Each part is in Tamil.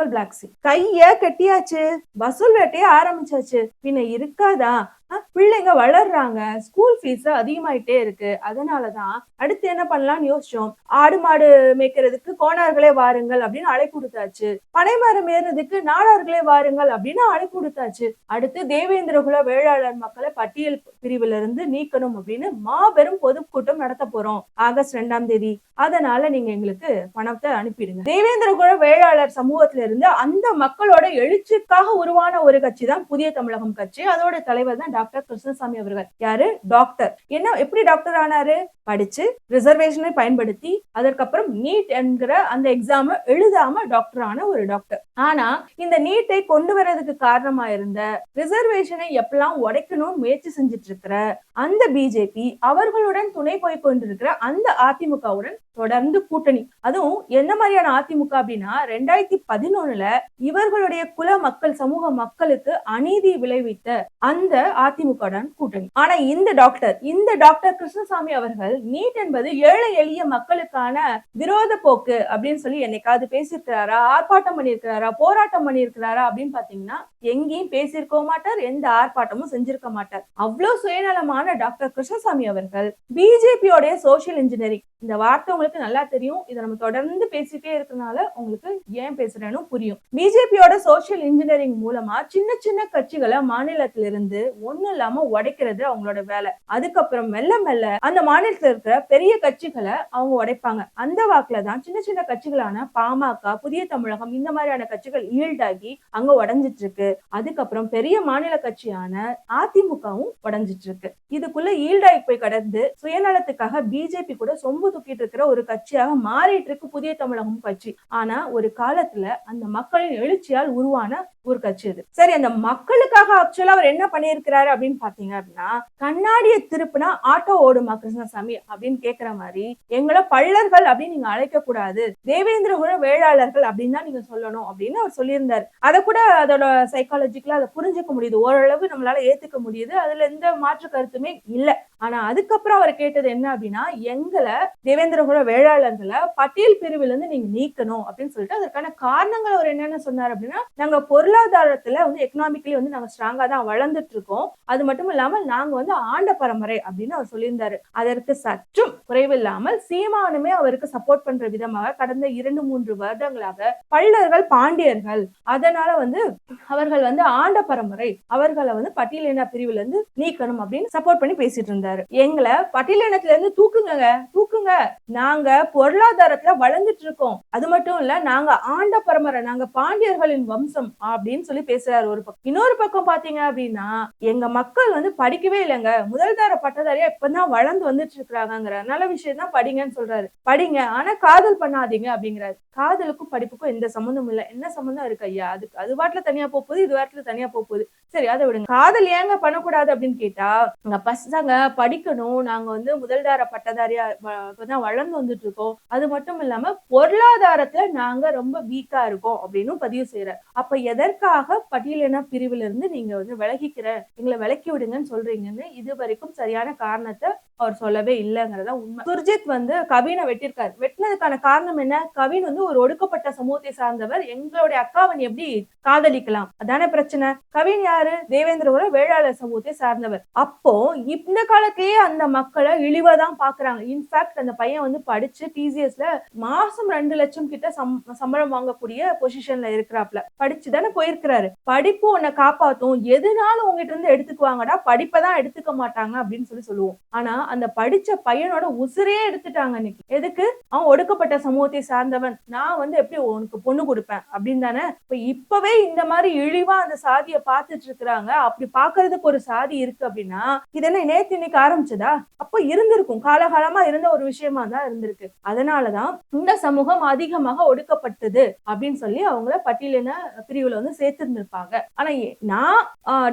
நார்மல் பிளாக் சி கைய கட்டியாச்சு. வசூல் வேட்டையே ஆரம்பிச்சாச்சு. பின்ன இருக்காதா? பிள்ளைங்க வளர்றாங்க. ஸ்கூல் ஃபீஸ் அதிகமாயிட்டே இருக்கு. அதனாலதான் அடுத்து என்ன பண்ணலாம்னு யோசிச்சோம். ஆடு மாடு மேய்க்கிறதுக்கு கோணார்களே வாருங்கள் அப்படின்னு அழைப்பு கொடுத்தாச்சு பனைமரம் ஏறுறதுக்கு நாடார்களே வாருங்கள் அப்படின்னு அழைப்பு கொடுத்தாச்சு அடுத்து தேவேந்திரகுல வேளாளர் மக்களை பட்டியல் பிரிவுல இருந்து நீக்கணும் அப்படின்னு மாபெரும் பொதுக்கூட்டம் நடத்த போறோம். ஆகஸ்ட் ரெண்டாம் தேதி. அதனால நீங்க எங்களுக்கு பணத்தை அனுப்பிடுங்க. தேவேந்திரகுல வேளாளர் சமூகத்தில இருந்து அந்த மக்களோட எழுச்சிக்காக உருவான ஒரு கட்சி தான் புதிய தமிழகம் கட்சி. அதோட தலைவர் தான் டாக்டர் கிருஷ்ணசாமி அவர்கள். யாரு? டாக்டர். என்ன எப்படி டாக்டர் ஆனாரு? படிச்சு ரிசர்வேஷனை பயன்படுத்தி அதற்கப்புறம் நீட் என்கிற அந்த எக்ஸாம எழுதாம டாக்டர் ஆன ஒரு டாக்டர் ஆனா இந்த நீட்டை கொண்டு வர்றதுக்கு காரணமா இருந்த ரிசர்வேஷனை எப்பெல்லாம் உடைக்கணும்னு முயற்சி செஞ்சுட்டு இருக்கிற அந்த பிஜேபி அவர்களுடன் துணை போய் கொண்டிருக்கிற அந்த அதிமுகவுடன் தொடர்ந்து கூட்டணி. அதுவும் என்ன மாதிரியான அதிமுக அப்படின்னா ரெண்டாயிரத்தி பதினொன்னுல இவர்களுடைய குல மக்கள் சமூக மக்களுக்கு அநீதி விளைவித்த அந்த அதிமுகவுடன் கூட்டணி. ஆனா இந்த டாக்டர் இந்த டாக்டர் கிருஷ்ணசாமி அவர்கள் நீட் என்பது ஏழை எளிய மக்களுக்கான விரோத போக்கு அப்படின்னு சொல்லி என்னைக்காவது பேசியிருக்கிறாரா? ஆர்ப்பாட்டம் பண்ணியிருக்கிறாரா? போராட்டம் பண்ணியிருக்கிறாரா அப்படின்னு பாத்தீங்கன்னா எங்கேயும் பேசியிருக்க மாட்டார் எந்த ஆர்ப்பாட்டமும் செஞ்சிருக்க மாட்டார். அவ்வளவு சுயநலமான டாக்டர் கிருஷ்ணசாமி அவர்கள் பிஜேபியோடைய சோசியல் இன்ஜினியரிங் இந்த வார்த்தை உங்களுக்கு நல்லா தெரியும். இதை நம்ம தொடர்ந்து பேசிட்டே இருக்கனால உங்களுக்கு ஏன் பேசுறேன்னு புரியும். பிஜேபியோட சோசியல் இன்ஜினியரிங் மூலமா சின்ன சின்ன கட்சிகளை மாநிலத்திலிருந்து ஒண்ணும் இல்லாம உடைக்கிறது அவங்களோட வேலை. அதுக்கப்புறம் மெல்ல மெல்ல அந்த மாநிலத்துல இருக்கிற பெரிய கட்சிகளை அவங்க உடைப்பாங்க. அந்த வாக்குல தான் சின்ன சின்ன கட்சிகளான பாமக புதிய தமிழகம் இந்த மாதிரியான கட்சிகள் ஈல்டாகி அங்க உடஞ்சிட்டு இருக்கு. அதுக்கப்புறம் பெரிய மாநில கட்சியான அதிமுகவும் உடைஞ்சிட்டு இருக்கு. இதுக்குள்ள ஈல்டாகி போய் கடந்து சுயநலத்துக்காக பிஜேபி கூட சொம்பு தூக்கிட்டு இருக்கிற ஒரு கட்சியாக மாறிட்டு இருக்கு புதிய தமிழகம் கட்சி. ஆனா ஒரு காலத்துல அந்த மக்களின் எழுச்சியால் உருவான ஒரு கட்சி அது. சரி அந்த மக்களுக்காக ஆக்சுவலா அவர் என்ன பண்ணியிருக்கிறார்? அப்படின்னு பாத்தீங்க அப்படின்னா கண்ணாடியை திருப்புனா ஆட்டோ ஓடுமா கிருஷ்ணசாமி அப்படின்னு கேக்குற மாதிரி எங்களை பள்ளர்கள் அப்படின்னு நீங்க அழைக்க கூடாது. தேவேந்திரகுல வேளாளர்கள் அப்படின்னு தான் நீங்க சொல்லணும் அப்படின்னு அவர் சொல்லியிருந்தார். அதை கூட அதோட சைக்காலஜிக்கலா அதை புரிஞ்சுக்க முடியுது. ஓரளவு நம்மளால ஏத்துக்க முடியுது. அதுல எந்த மாற்று கருத்துமே இல்ல. ஆனா அதுக்கப்புறம் அவர் கேட்டது என்ன அப்படின்னா எங்களை தேவேந்திரகுல வேளாளர்களை பட்டியல் பிரிவுல இருந்து நீங்க நீக்கணும் அப்படின்னு சொல்லிட்டு அதற்கான காரணங்கள் அவர் என்னென்ன சொன்னார் அப்படின்னா நாங்க பொருளாதாரத்துல வந்து எக்கனாமிக்கலி வந்து நாங்க ஸ்ட்ராங்கா தான் வளர்ந்துட்டு இருக்கோம். அது மட்டும் இல்லாமல் நாங்க வந்து ஆண்ட பரம்பரை அப்படின்னு அவர் சொல்லியிருந்தாரு. அதற்கு சற்றும் குறைவில்லாமல் சீமானுமே அவருக்கு சப்போர்ட் பண்ற விதமாக கடந்த இரண்டு மூன்று வருடங்களாக பல்லர்கள் பாண்டியர்கள் அதனால வந்து அவர்கள் வந்து ஆண்ட பரம்பரை அவர்களை வந்து பட்டியலின பிரிவுல இருந்து நீக்கணும் அப்படின்னு சப்போர்ட் பண்ணி பேசிட்டு இருந்தாரு. எங்களை பட்டியலினத்துல இருந்து தூக்குங்க தூக்குங்க. நாங்க பொருளாதாரத்துல வளர்ந்துட்டு இருக்கோம். அது மட்டும் இல்ல நாங்க ஆண்ட பரம்பரை நாங்க பாண்டியர்களின் வம்சம் அப்படின்னு சொல்லி பேசுறாரு ஒரு பக்கம். இன்னொரு பக்கம் பாத்தீங்க அப்படின்னா எங்க மக்கள் வந்து படிக்கவே இல்லைங்க. முதல்தார பட்டதாரியா இப்பதான் வளர்ந்து வந்துட்டு இருக்கிறாங்கிற நல்ல விஷயம் தான் படிங்கன்னு சொல்றாரு. படிங்க. ஆனா காதல் பண்ணாதீங்க அப்படிங்கிறாரு. காதலுக்கும் படிப்புக்கும் எந்த சம்மந்தமும் இல்ல. என்ன சம்மந்தம் இருக்கு ஐயா? அதுக்கு அது வாட்டில தனியா போக போகுது இது வாட்டில தனியா போக போகுது. சரி அதை விடுங்க. காதல் ஏங்க பண்ணக்கூடாது அப்படின்னு கேட்டா எங்க பசங்க படிக்கணும். நாங்க வந்து முதல்தார பட்டதாரியா இப்பதான் வளர்ந்து வந்துட்டு இருக்கோம் அது மட்டும் இல்லாம பொருளாதாரத்துல நாங்க ரொம்ப வீக்கா இருக்கோம் அப்படின்னு பதிவு செய்யற அப்ப எதற்காக பட்டியலின பிரிவுல இருந்து நீங்க வந்து விலகிக்கிற எங்களை விலக்கி விடுங்கன்னு சொல்றீங்கன்னு இது வரைக்கும் சரியான காரணத்தை அவர் சொல்லவே இல்லைங்கிறதா உண்மை. சுர்ஜித் வந்து கவினை வெட்டியிருக்காரு வெட்டினதுக்கான காரணம் என்ன? கவின் வந்து ஒரு ஒடுக்கப்பட்ட சமூகத்தை சார்ந்தவர். எங்களுடைய அக்காவன் எப்படி காதலிக்கலாம்? அதானே பிரச்சனை. கவின் யார்? தேவேந்திரகுல வேளாளர் சமூகத்தை சார்ந்தவர். அப்போ இந்த காலத்திலேயே அந்த மக்களை இழிவதான் பாக்குறாங்க. இன்ஃபேக்ட் அந்த பையன் வந்து படிச்சு டிசிஎஸ்ல மாசம் ரெண்டு லட்சம் கிட்ட சம்- சம்பளம் வாங்கக்கூடிய பொசிஷன்ல இருக்கிறாப்ல. படிச்சு தானே போயிருக்கிறாரு. படிப்பு உன்னை காப்பாத்தும். எதுனாலும் உங்ககிட்ட இருந்து எடுத்துக்குவாங்கடா? படிப்பை தான் எடுத்துக்க மாட்டாங்க அப்படின்னு சொல்லி சொல்லுவோம். ஆனா அந்த படிச்ச பையனோட உசிரே எடுத்துட்டாங்க இன்னைக்கு எதுக்கு? அவன் ஒடுக்கப்பட்ட சமூகத்தை சார்ந்தவன். நான் வந்து எப்படி உனக்கு பொண்ணு கொடுப்பேன்? அப்படின்னு தானே? இப்ப இப்பவே இந்த மாதிரி இழிவா அந்த சாதியை பார்த்துட்டு இருக்கிறாங்க அப்படி பாக்குறதுக்கு ஒரு சாதி இருக்கு அப்படின்னா இது என்ன நேத்து இன்னைக்கு ஆரம்பிச்சதா? அப்ப இருந்திருக்கும். காலகாலமா இருந்த ஒரு விஷயமா தான் இருந்திருக்கு. அதனாலதான் இந்த சமூகம் அதிகமாக ஒடுக்கப்பட்டது அப்படின்னு சொல்லி அவங்கள பட்டியலின பிரிவுல வந்து சேர்த்திருந்திருப்பாங்க. ஆனா நான்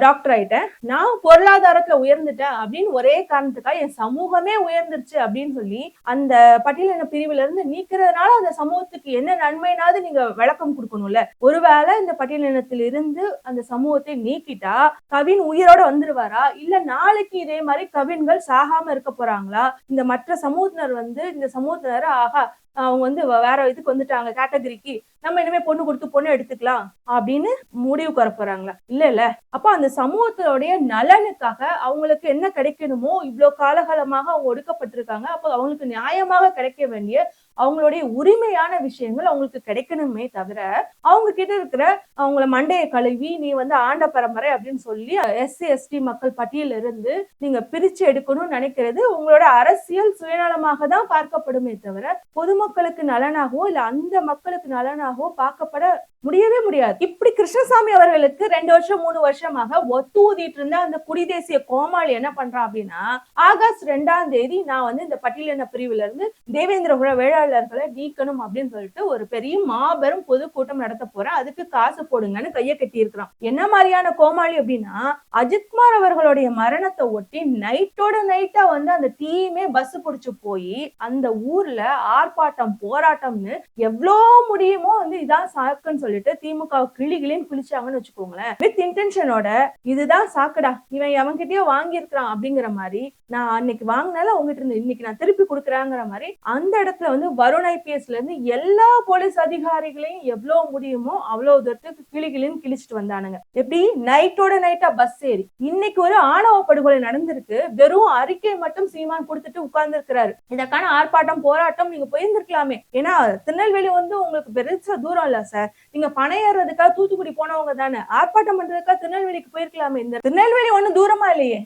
டாக்டர் ஆயிட்டேன். நான் பொருளாதாரத்துல உயர்ந்துட்டேன் அப்படின்னு ஒரே காரணத்துக்காக என் சமூகமே உயர்ந்துருச்சு அப்படின்னு சொல்லி அந்த பட்டியலின பிரிவுல இருந்து நீக்கிறதுனால அந்த சமூகத்துக்கு என்ன நன்மைனாவது நீங்க விளக்கம் கொடுக்கணும்ல. ஒருவேளை இந்த பட்டியலினத்தில் இருந்து அந்த சமூகத்தை நீக்கிட்டா கவின் உயிரோட வந்துருவாரா? இல்ல நாளைக்கு இதே மாதிரி கவின்கள் சாகாம இருக்க போறாங்களா? இந்த மற்ற சமூகத்தினர் வந்து இந்த சமூகத்தினர் ஆகா அவங்க வந்து வேற இதுக்கு வந்துட்டாங்க கேட்டகரிக்கு. நம்ம இனிமே பொண்ணு கொடுத்து பொண்ணு எடுத்துக்கலாம் அப்படின்னு முடிவு வர போறாங்களா? இல்ல இல்ல. அப்ப அந்த சமூகத்தோடைய நலனுக்காக அவங்களுக்கு என்ன கிடைக்கணுமோ இவ்வளவு காலகாலமாக அவங்க ஒடுக்கப்பட்டிருக்காங்க. அப்ப அவங்களுக்கு நியாயமாக கிடைக்க வேண்டிய அவங்களுடைய உரிமையான விஷயங்கள் அவங்களுக்கு கிடைக்கணுமே தவிர அவங்க கிட்ட இருக்கிற அவங்கள மண்டையை கழுவி நீ வந்து ஆண்ட பரம்பரை அப்படின்னு சொல்லி எஸ்சி எஸ்டி மக்கள் பட்டியல இருந்து நீங்க பிரிச்சு எடுக்கணும்னு நினைக்கிறது உங்களோட அரசியல் சுயநலமாக தான் பார்க்கப்படுமே தவிர பொதுமக்களுக்கு நலனாகவோ இல்ல அந்த மக்களுக்கு நலனாகவோ பார்க்கப்பட முடியவே முடியாது. இப்படி கிருஷ்ணசாமி அவர்களுக்கு ரெண்டு வருஷம் மூணு வருஷமாக ஒத்து ஊதிட்டு இருந்த அந்த குடிதேசிய கோமாளி என்ன பண்றான் அப்படின்னா ஆகஸ்ட் ரெண்டாம் தேதி நான் வந்து இந்த பட்டியலின பிரிவுல இருந்து தேவேந்திர குல வேளாளர்களை நீக்கணும் அப்படின்னு சொல்லிட்டு ஒரு பெரிய மாபெரும் பொதுக்கூட்டம் நடத்த போறேன். அதுக்கு காசு போடுங்கன்னு கையை கட்டி இருக்கிறான் என்ன மாதிரியான கோமாளி அப்படின்னா அஜித்குமார் அவர்களுடைய மரணத்தை ஒட்டி நைட்டோட நைட்டா வந்து அந்த டீமே பஸ் புடிச்சு போய் அந்த ஊர்ல ஆர்ப்பாட்டம் போராட்டம்னு எவ்வளோ முடியுமோ வந்து இதான் சாக்குன்னு சொல்லிட்டு திமுக கிளி கிளின்னு கிழிச்சாங்கன்னு வச்சுக்கோங்களேன் வித் இன்டென்ஷனோட இதுதான் சாக்குடா. இவன் எவன்கிட்டயோ வாங்கியிருக்கிறான் அப்படிங்கிற மாதிரி நான் அன்னைக்கு வாங்கினால உங்ககிட்ட இருந்து இன்னைக்கு நான் திருப்பி கொடுக்குறாங்கிற மாதிரி அந்த இடத்துல வந்து வருண் ஐபிஎஸ்ல இருந்து எல்லா போலீஸ் அதிகாரிகளையும் எவ்வளவு முடியுமோ அவ்வளவு தூரத்துக்கு கிளி கிளின்னு கிழிச்சிட்டு வந்தானுங்க. எப்படி? நைட்டோட நைட்டா பஸ் ஏறி. இன்னைக்கு ஒரு ஆணவ படுகொலை நடந்திருக்கு. வெறும் அறிக்கை மட்டும் சீமான் கொடுத்துட்டு உட்கார்ந்து இருக்கிறாரு இதற்கான ஆர்ப்பாட்டம் போராட்டம் நீங்க போயிருந்திருக்கலாமே. ஏன்னா திருநெல்வேலி வந்து உங்களுக்கு பெருசா தூரம் இல்ல சார் நீங்க பணம் ஏறுறதுக்காக தூத்துக்குடி போனவங்க தானே? ஆர்ப்பாட்டம் பண்றதுக்காக திருநெல்வேலிக்கு போயிருக்கலாமே. இந்த திருநெல்வேலி ஒண்ணும் தூரமா இல்லையே.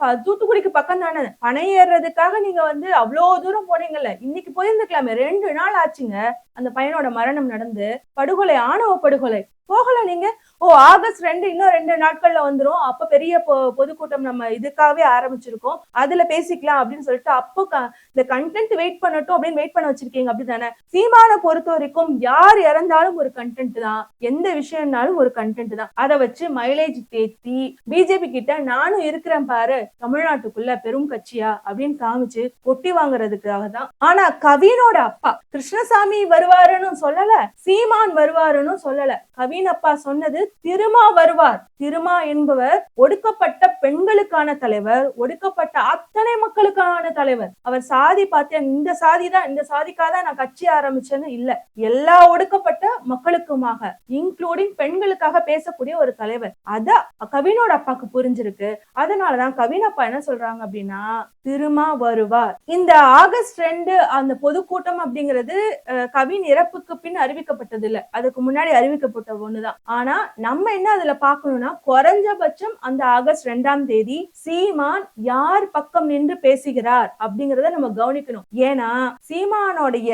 தூத்துக்குடிக்கு பக்கம் தானே. பணம் ஏறுறதுக்காக நீங்க வந்து அவ்வளவு தூரம் போனீங்கல்ல. இன்னைக்கு போயிருந்துக்கலாமே. ரெண்டு நாள் ஆச்சுங்க. அந்த பையனோட மரணம் நடந்து படுகொலை ஆணவ படுகொலை. போகல நீங்க. ஓ ஆகஸ்ட் ரெண்டு இன்னும் ரெண்டு நாட்கள்ல வந்துரும். அப்ப பெரிய பொதுக்கூட்டம் நம்ம இதுக்காகவே ஆரம்பிச்சிருக்கோம். அதுல பேசிக்கலாம் அப்படின்னு சொல்லிட்டு அப்போ இந்த கண்டென்ட் வெயிட் பண்ணட்டும் அப்படின்னு வெயிட் பண்ண வச்சிருக்கீங்க. அப்படிதானே சீமான பொறுத்த வரைக்கும் யார் இறந்தாலும் ஒரு கண்டென்ட் தான். எந்த விஷயம்னாலும் ஒரு கண்டென்ட் தான். அதை வச்சு மைலேஜ் தேத்தி பிஜேபி கிட்ட நானும் இருக்கிறேன் பாரு தமிழ்நாட்டுக்குள்ள பெரும் கட்சியா அப்படின்னு காமிச்சு ஒட்டி வாங்குறதுக்காக தான். ஆனா கவினோட அப்பா கிருஷ்ணசாமி வருவாருன்னு சொல்லல சீமான் வருவாருன்னு சொல்லல. கவி அப்பா சொன்னது திருமா வருவார். திருமா என்பவர் ஒடுக்கப்பட்ட பெண்களுக்கான தலைவர் ஒடுக்கப்பட்ட அத்தனை மக்களுக்கான தலைவர். அவர் சாதி பார்த்தேன் இந்த சாதி தான் இந்த சாதிக்காக தான் நான் கட்சி ஆரம்பிச்சேன்னு இல்ல. எல்லா ஒடுக்கப்பட்ட மக்களுக்குமாக இன்க்ளூடிங் பெண்களுக்காக பேசக்கூடிய ஒரு தலைவர். அத கவினோட அப்பாக்கு புரிஞ்சிருக்கு. அதனாலதான் கவின் அப்பா என்ன சொல்றாங்க அப்படின்னா திருமா வருவார். இந்த ஆகஸ்ட் ரெண்டு அந்த பொதுக்கூட்டம் அப்படிங்கிறது கவின் இறப்புக்கு பின் அறிவிக்கப்பட்டது இல்ல. அதுக்கு முன்னாடி அறிவிக்கப்பட்ட ஒண்ணுதான். ஆனா நம்ம என்ன அதுல பாக்கணும்னா குறைஞ்சபட்சம் அந்த ஆகஸ்ட் ரெண்டாம் தேதி சீமான் யார் பக்கம் நின்று பேசுகிறார் அப்படிங்கறத நம்ம கவனிக்கணும். ஏன்னா சீமானோடைய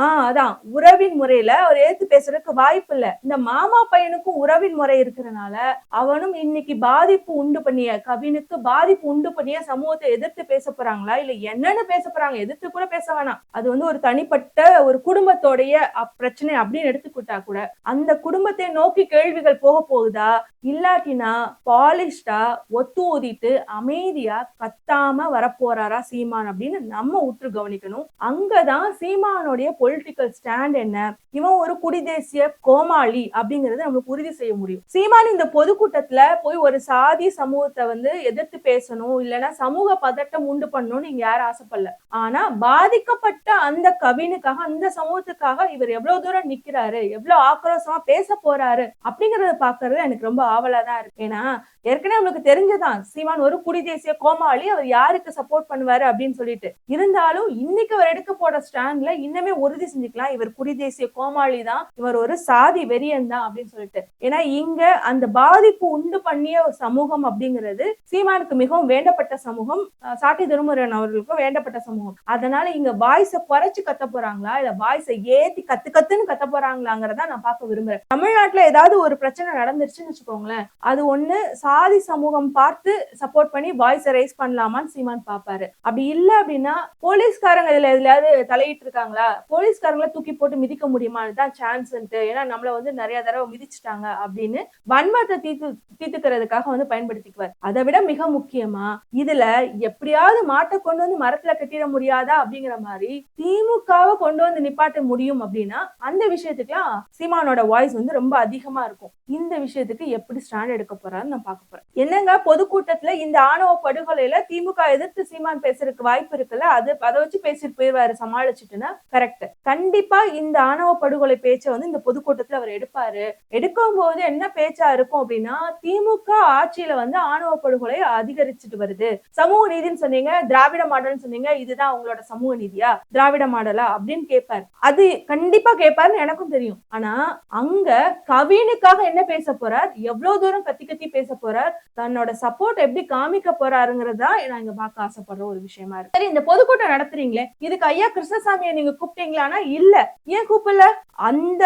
ஆஹ் அதான் உறவின் முறையில அவர் ஏத்து பேசுறதுக்கு வாய்ப்பு இல்ல. இந்த மாமா பையனுக்கும் உறவின் முறை இருக்கிறனால அவனும் இன்னைக்கு பாதிப்பு உண்டு பண்ணிய கவினுக்கு பாதிப்பு உண்டு பண்ணிய சமூகத்தை எதிர்த்து பேச போறாங்களா? இல்ல என்னன்னு பேச போறாங்க? எதிர்த்து கூட பேச வேணாம். அது வந்து ஒரு தனிப்பட்ட ஒரு குடும்பத்தோடைய அப்- பிரச்சனை அப்படின்னு எடுத்துக்கிட்டா கூட அந்த குடும்பத்தை நோக்கி கேள்விகள் போக போகுதா? இல்லாட்டினா பாலிஷ்டா ஒத்து ஊதிட்டு அமைதியா கத்தாம வரப்போறாரா சீமான் அப்படின்னு நம்ம உற்று கவனிக்கணும். அங்கதான் சீமானுடைய பொலிட்டிக்கல் ஸ்டாண்ட் என்ன? இவன் ஒரு குடிதேசிய கோமாளி அப்படிங்கறத நம்மளுக்கு உறுதி செய்ய முடியும். சீமான் இந்த பொதுக்கூட்டத்துல போய் ஒரு சாதி சமூகத்தை வந்து எதிர்த்து பேசணும் இல்லைன்னா சமூக பதட்டம் உண்டு பண்ணணும்னு இங்க யாரும் ஆசைப்படல. ஆனா பாதிக்கப்பட்ட அந்த கவினுக்காக அந்த சமூகத்துக்காக இவர் எவ்வளவு தூரம் நிக்கிறாரு எவ்வளவு ஆக்ரோஷமா பேச போறாரு போறாரு அப்படிங்கறத பாக்குறது எனக்கு ரொம்ப ஆவலா தான் இருக்கு. ஏன்னா ஏற்கனவே நம்மளுக்கு தெரிஞ்சதான் சீமான் ஒரு குடி தேசிய கோமாளி அவர் யாருக்கு சப்போர்ட் பண்ணுவாரு அப்படின்னு சொல்லிட்டு. இருந்தாலும் இன்னைக்கு அவர் எடுக்க போற ஸ்டாண்ட்ல இன்னுமே உறுதி செஞ்சுக்கலாம். இவர் குடி தேசிய கோமாளி தான் இவர் ஒரு சாதி வெறியன் தான் அப்படின்னு சொல்லிட்டு. ஏன்னா இங்க அந்த பாதிப்பு உண்டு பண்ணிய ஒரு சமூகம் அப்படிங்கிறது சீமானுக்கு மிகவும் வேண்டப்பட்ட சமூகம் சாட்டி திருமுருகன் அவர்களுக்கும் வேண்டப்பட்ட சமூகம். அதனால இங்க வாய்ஸை குறைச்சு கத்த போறாங்களா? இல்ல வாய்ஸை ஏத்தி கத்து கத்துன்னு கத்த போறாங்களாங்கிறத நான் பார்க்க விரும்புறேன். தமிழ் தமிழ்நாட்டுல ஏதாவது ஒரு பிரச்சனை நடந்துருச்சுன்னு வச்சுக்கோங்களேன் அது ஒண்ணு சாதி சமூகம் பார்த்து சப்போர்ட் பண்ணி வாய்ஸ் ரைஸ் பண்ணலாமான்னு சீமான் பாப்பாரு. அப்படி இல்ல அப்படின்னா போலீஸ்காரங்க இதுல எதுலயாவது தலையிட்டு இருக்காங்களா போலீஸ்காரங்கள தூக்கி போட்டு மிதிக்க முடியுமான்னு தான் சான்ஸ்ன்ட்டு ஏன்னா நம்மள வந்து நிறைய தடவை மிதிச்சிட்டாங்க அப்படின்னு வன்மத்தை தீர்த்து தீர்த்துக்கிறதுக்காக வந்து பயன்படுத்திக்குவார். அதை விட மிக முக்கியமா இதுல எப்படியாவது மாட்டை கொண்டு வந்து மரத்துல கட்டிட முடியாதா அப்படிங்கிற மாதிரி திமுகவை கொண்டு வந்து நிப்பாட்ட முடியும் அப்படின்னா அந்த விஷயத்துக்குலாம் சீமானோட வாய்ஸ் வந்து ரொம்ப ரொம்ப அதிகமா இருக்கும். இந்த விஷயத்துக்கு எப்படி ஸ்டாண்ட் எடுக்க போறாருன்னு நான் பார்க்க போறேன். என்னங்க? பொதுக்கூட்டத்துல இந்த ஆணவ படுகொலையில திமுக எதிர்த்து சீமான் பேசுறதுக்கு வாய்ப்பு இருக்குல்ல? அது அதை வச்சு பேசிட்டு போயிருவாரு சமாளிச்சுட்டுன்னா. கரெக்ட் கண்டிப்பா இந்த ஆணவ படுகொலை பேச்சை வந்து இந்த பொதுக்கூட்டத்துல அவர் எடுப்பாரு. எடுக்கும் போது என்ன பேச்சா இருக்கும் அப்படின்னா திமுக ஆட்சியில வந்து ஆணவ படுகொலை அதிகரிச்சுட்டு வருது. சமூக நீதின்னு சொன்னீங்க திராவிட மாடல்னு சொன்னீங்க இதுதான் உங்களோட சமூக நீதியா? திராவிட மாடலா? அப்படின்னு கேட்பாரு அது கண்டிப்பா கேட்பாருன்னு எனக்கும் தெரியும். ஆனா அங்க கவினுக்காக என்ன பேச போறார்? எவ்வளவு தூரம் கத்தி கத்தி பேச போறார்? தன்னோட சப்போர்ட் எப்படி காமிக்க போறாருங்கிறதா நான் இங்க பார்க்க ஆசைப்படுற ஒரு விஷயமா இருக்கு. சரி இந்த பொதுக்கூட்டம் நடத்துறீங்களே. இதுக்கு ஐயா கிருஷ்ணசாமியை நீங்க கூப்பிட்டீங்களானா இல்ல. ஏன் கூப்பிடல? அந்த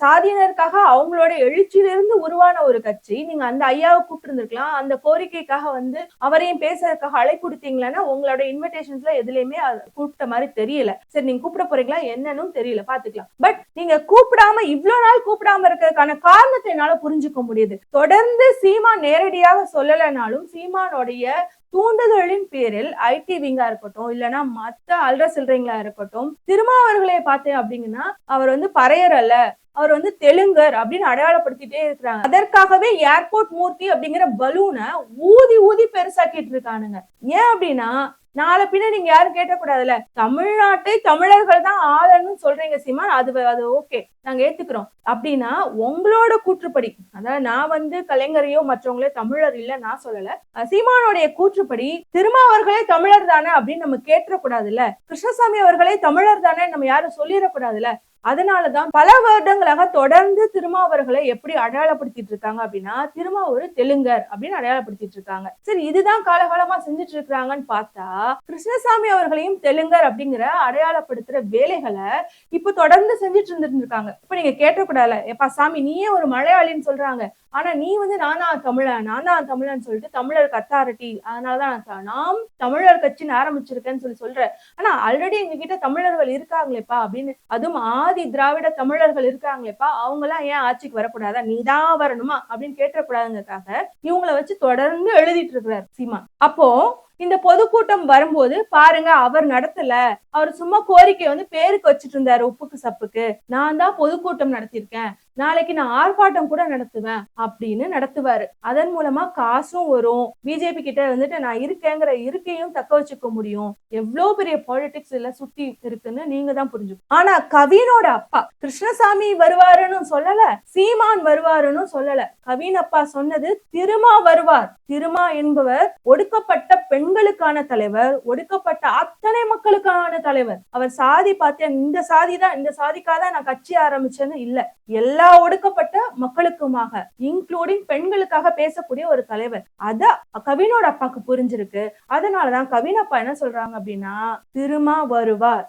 சாதியினருக்காக அவங்களோட எழுச்சியிலிருந்து உருவான ஒரு கட்சி. நீங்க அந்த ஐயாவை கூப்பிட்டு இருந்திருக்கலாம் அந்த கோரிக்கைக்காக வந்து அவரையும் பேசுறதுக்காக அலை கொடுத்தீங்களான்னா உங்களோட இன்விடேஷன்ஸ்ல எதுலயுமே கூப்பிட்ட மாதிரி தெரியல. சரி நீங்க கூப்பிட போறீங்களா என்னன்னு தெரியல. பாத்துக்கலாம் பட் நீங்க கூப்பிடாம இவ்வளவு நாள் கூப்பிடாம இருக்கிறதுக்கான காரணத்தை என்னால புரிஞ்சுக்க முடியுது. தொடர்ந்து சீமா நேரடியாக சொல்லலைனாலும் சீமானுடைய தூண்டுதலின் பேரில் ஐடி விங்கா இருக்கட்டும் இல்லைன்னா மத்த அல்ற சில்றீங்களா இருக்கட்டும் திருமாவர்களை பார்த்தேன் அப்படிங்கன்னா அவர் வந்து பறையர் அல்ல. அவர் வந்து தெலுங்கர் அப்படின்னு அடையாளப்படுத்திட்டே இருக்கிறாங்க. அதற்காகவே ஏர்போர்ட் மூர்த்தி அப்படிங்கிற பலூனை ஊதி ஊதி பெருசாக்கிட்டு இருக்கானுங்க. ஏன் அப்படின்னா நாளை பின்ன நீங்க யாரும் கேட்டக்கூடாதுல்ல. தமிழ்நாட்டை தமிழர்கள் தான் ஆளணும்னு சொல்றீங்க சீமான். அது அது ஓகே. நாங்க ஏத்துக்கிறோம். அப்படின்னா உங்களோட கூற்றுப்படி அதாவது நான் வந்து கலைஞரையோ மற்றவங்களே தமிழர் இல்ல நான் சொல்லல. சீமானுடைய கூற்றுப்படி கூற்றுப்படி திருமாவர்களே தமிழர் தானே அப்படின்னு நம்ம கேட்டுறக்கூடாதுல்ல? கிருஷ்ணசாமி அவர்களே தமிழர் தானே நம்ம யாரும் சொல்லிடக்கூடாதுல்ல? அதனாலதான் பல வருடங்களாக தொடர்ந்து திருமாவர்களை எப்படி அடையாளப்படுத்திட்டு இருக்காங்க அப்படின்னா திருமா ஒரு தெலுங்கர் அப்படின்னு அடையாளப்படுத்திட்டு இருக்காங்க. சரி இதுதான் காலகாலமா செஞ்சுட்டு இருக்கிறாங்கன்னு பார்த்தா கிருஷ்ணசாமி அவர்களையும் தெலுங்கர் அப்படிங்கிற அடையாளப்படுத்துற வேலைகளை இப்ப தொடர்ந்து செஞ்சுட்டு இருந்துட்டு இருக்காங்க. இப்ப நீங்க கேட்டக்கூடாதுல எப்பா சாமி நீயே ஒரு மலையாளின்னு சொல்றாங்க. ஆனா நீ வந்து நானா தமிழன் நானா தமிழன் சொல்லிட்டு தமிழருக்கு அத்தாரிட்டி அதனாலதான் நாம் தமிழர் கட்சின்னு ஆரம்பிச்சிருக்கேன்னு சொல்லி சொல்றேன். ஆனா ஆல்ரெடி எங்க கிட்ட தமிழர்கள் இருக்காங்களேப்பா அப்படின்னு அதுவும் ஆதி திராவிட தமிழர்கள் இருக்காங்களேப்பா அவங்க எல்லாம் ஏன் ஆட்சிக்கு வரக்கூடாதா? நீதான் வரணுமா? அப்படின்னு கேட்டக்கூடாதுங்கிறதுக்காக இவங்களை வச்சு தொடர்ந்து எழுதிட்டு இருக்கிறார் சீமா. அப்போ இந்த பொதுக்கூட்டம் வரும்போது பாருங்க அவர் நடத்தல. அவர் சும்மா கோரிக்கை வந்து பேருக்கு வச்சுட்டு இருந்தாரு உப்புக்கு சப்புக்கு. நான் தான் பொதுக்கூட்டம் நடத்திருக்கேன் நாளைக்கு நான் ஆர்ப்பாட்டம் கூட நடத்துவேன் அப்படின்னு நடத்துவாரு. அதன் மூலமா காசும் வரும். பிஜேபி கிட்ட வந்துட்டு நான் இருக்கேங்கிற இருக்கையும் தக்க வச்சுக்க முடியும். எவ்வளவு பெரிய பாலிடிக்ஸ் இல்ல சுத்தி இருக்குன்னு நீங்க தான் புரிஞ்சுக்கணும். ஆனா கவினோட அப்பா கிருஷ்ணசாமி வருவாருன்னு சொல்லல சீமான் வருவாருன்னு சொல்லல. கவின் அப்பா சொன்னது திருமா வருவார். திருமா என்பவர் ஒடுக்கப்பட்ட பெண் பெண்களுக்கான தலைவர் ஒடுக்கப்பட்ட அத்தனை மக்களுக்கான தலைவர். அவர் சாதி பார்த்தேன் இந்த சாதி தான் இந்த சாதிக்காக தான் நான் கட்சி ஆரம்பிச்சேன்னு இல்ல. எல்லா எல்லா ஒடுக்கப்பட்ட மக்களுக்குமாக இன்க்ளூடிங் பெண்களுக்காக பேசக்கூடிய ஒரு தலைவர். அத கவினோட அப்பாக்கு புரிஞ்சிருக்கு. அதனாலதான் கவின் அப்பா என்ன சொல்றாங்க அப்படின்னா திருமா வருவார்.